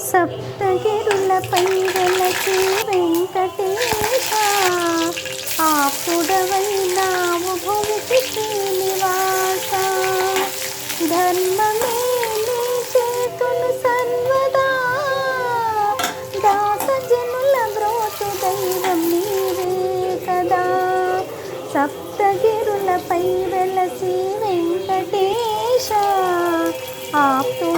సప్తగిరులపై వెలసి వెంకటేశ. ఆపుడవైనావు భువికి శ్రీనివాస. ధర్మమే నీ చేతులు సర్వదా. దాసజనుల బ్రోతు దైవం నీవే కదా. సప్తగిరులపై వెలసి వెంకటేశ. ఆప్తుడవైనావు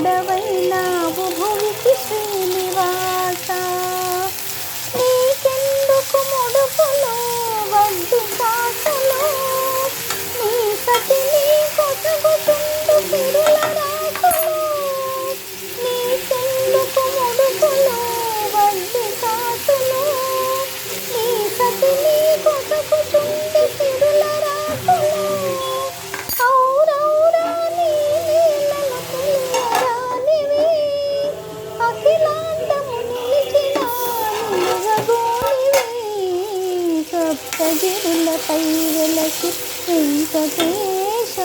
సప్తగిరులపై వెలసి వెంకటేశ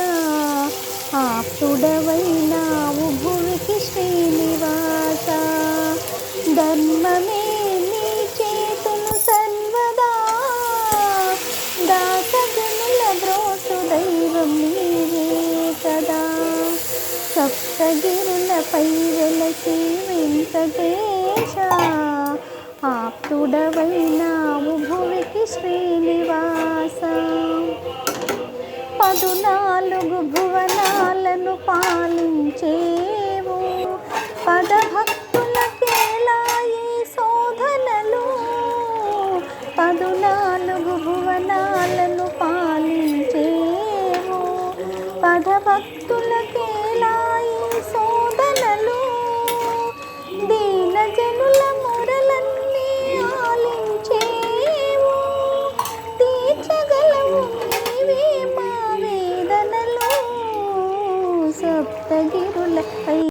ఆప్తుడవైనావు భువికి శ్రీనివాస. ధర్మమే నీ చేతులు సర్వదా. దాసజనుల బ్రోతు దైవం నీవే కదా. సప్తగిరులపై వెలసి వెంకటేశ ఆప్తుడవైనావు భువికి నివాసం. పదునాలుగు భువనాలను పాలించేవు. పదభక్తులకేలాయి శోధనలు. పదునాలుగు భువనాలను పాలించేవు. పదభక్తు تغير الحي